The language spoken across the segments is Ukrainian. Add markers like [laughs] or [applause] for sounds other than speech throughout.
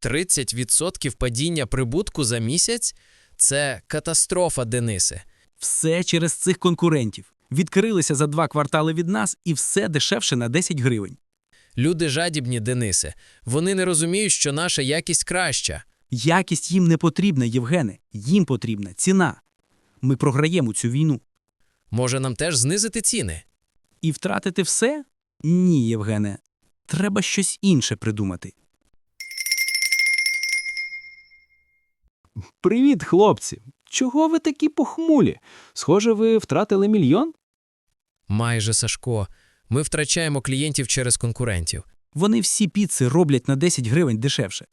30% падіння прибутку за місяць це катастрофа, Денисе. Все через цих конкурентів. Відкрилися за два квартали від нас і все дешевше на 10 гривень. Люди жадібні, Денисе. Вони не розуміють, що наша якість краща. Якість їм не потрібна, Євгене. Їм потрібна ціна. Ми програємо цю війну. Може, нам теж знизити ціни? І втратити все? Ні, Євгене. Треба щось інше придумати. Привіт, хлопці! Чого ви такі похмулі? Схоже, ви втратили мільйон? Майже, Сашко. Ми втрачаємо клієнтів через конкурентів. Вони всі піци роблять на 10 гривень дешевше.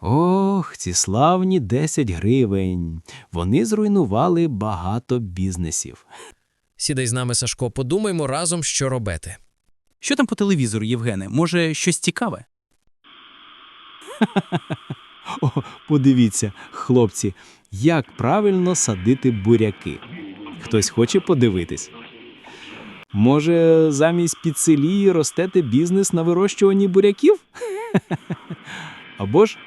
Ох, ці славні 10 гривень. Вони зруйнували багато бізнесів. Сідай з нами, Сашко, подумаймо разом, що робити. Що там по телевізору, Євгене? Може, щось цікаве? О, подивіться, хлопці, як правильно садити буряки. Хтось хоче подивитись. Може, замість піцелії ростете бізнес на вирощуванні буряків? [laughs] Або ж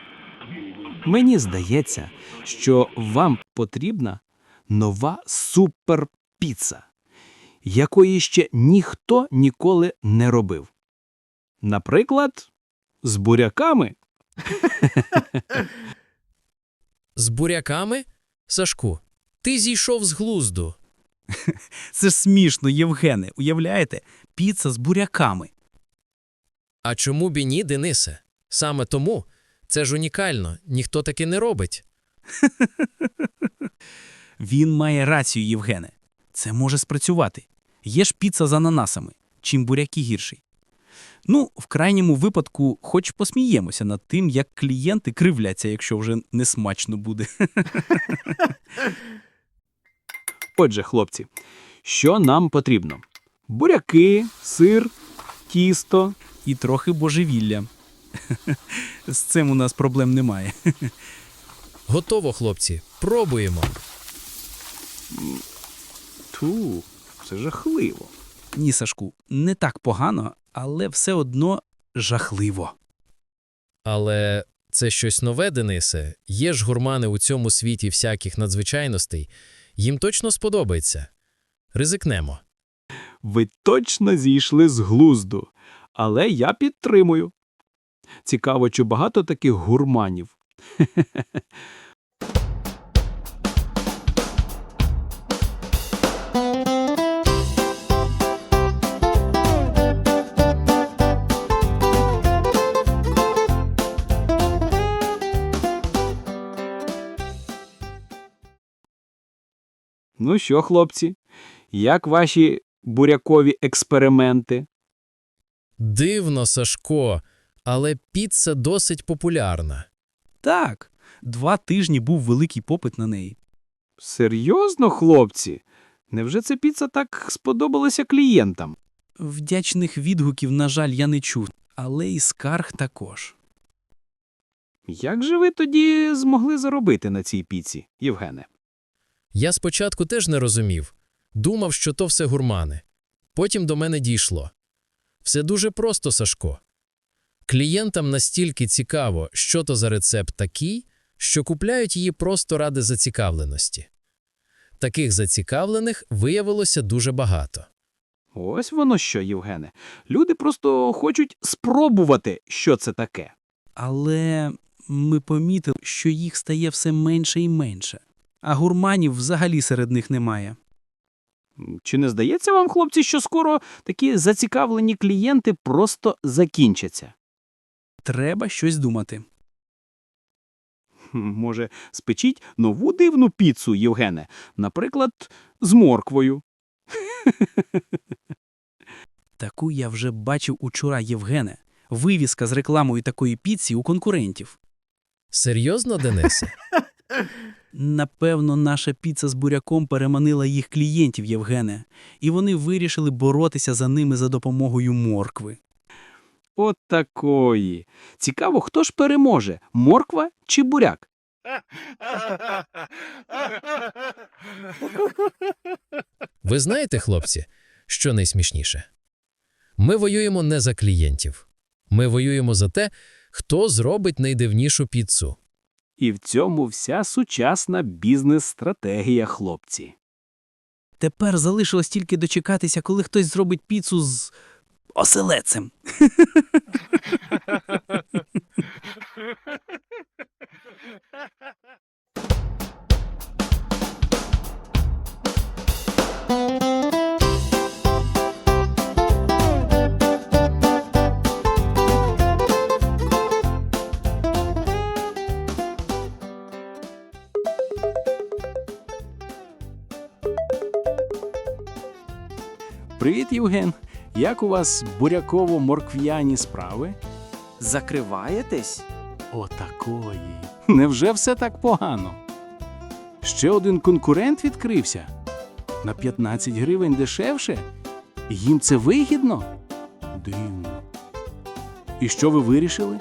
мені здається, що вам потрібна нова суперпіца, якої ще ніхто ніколи не робив. Наприклад, з буряками. З буряками? Сашку, ти зійшов з глузду. Це ж смішно, Євгене. Уявляєте? Піца з буряками. А чому б і ні, Денисе? Саме тому це ж унікально, ніхто таки не робить. [laughs] Він має рацію, Євгене. Це може спрацювати. Є ж піца з ананасами, чим буряки гірший. Ну, в крайньому випадку, хоч посміємося над тим, як клієнти кривляться, якщо вже не смачно буде. Отже, хлопці, що нам потрібно? Буряки, сир, тісто. І трохи божевілля. З цим у нас проблем немає. Готово, хлопці, пробуємо. Ту, це жахливо. Ні, Сашку, не так погано, але все одно жахливо. Але це щось нове, Денисе. Є ж гурмани у цьому світі всяких надзвичайностей. Їм точно сподобається. Ризикнемо. Ви точно зійшли з глузду, але я підтримую. Цікаво, чи багато таких гурманів. [laughs] Ну що, хлопці, як ваші бурякові експерименти? Дивно, Сашко, але піца досить популярна. Так, два тижні був великий попит на неї. Серйозно, хлопці? Невже ця піца так сподобалася клієнтам? Вдячних відгуків, на жаль, я не чув, але і скарг також. Як же ви тоді змогли заробити на цій піці, Євгене? Я спочатку теж не розумів. Думав, що то все гурмани. Потім до мене дійшло. Все дуже просто, Сашко. Клієнтам настільки цікаво, що то за рецепт такий, що купляють її просто ради зацікавленості. Таких зацікавлених виявилося дуже багато. Ось воно що, Євгене. Люди просто хочуть спробувати, що це таке. Але ми помітили, що їх стає все менше і менше, а гурманів взагалі серед них немає. Чи не здається вам, хлопці, що скоро такі зацікавлені клієнти просто закінчаться? Треба щось думати. Може, спечіть нову дивну піцу, Євгене, наприклад, з морквою. [laughs] Таку я вже бачив учора Євгене. Вивіска з рекламою такої піці у конкурентів. Серйозно, Денисе? [laughs] Напевно, наша піца з буряком переманила їх клієнтів, Євгене, і вони вирішили боротися за ними за допомогою моркви. От такої. Цікаво, хто ж переможе, морква чи буряк? Ви знаєте, хлопці, що найсмішніше? Ми воюємо не за клієнтів. Ми воюємо за те, Хто зробить найдивнішу піцу? І в цьому вся сучасна бізнес-стратегія, хлопці. Тепер залишилось тільки дочекатися, коли хтось зробить піцу з оселецем. [laughs] [laughs] [laughs] Привіт, Євген. Як у вас буряково-моркв'яні справи? Закриваєтесь? Отакої. Невже все так погано? Ще один конкурент відкрився? На 15 гривень дешевше? Їм це вигідно? Дивно. І що ви вирішили?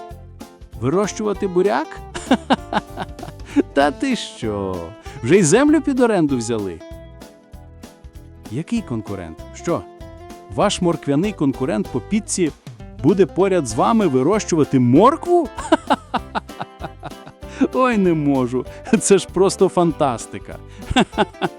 Вирощувати буряк? [laughs] Та ти що? Вже й землю під оренду взяли. Який конкурент? Що? Ваш морквяний конкурент по піці буде поряд з вами вирощувати моркву? [laughs] Ой, не можу. Це ж просто фантастика. [laughs]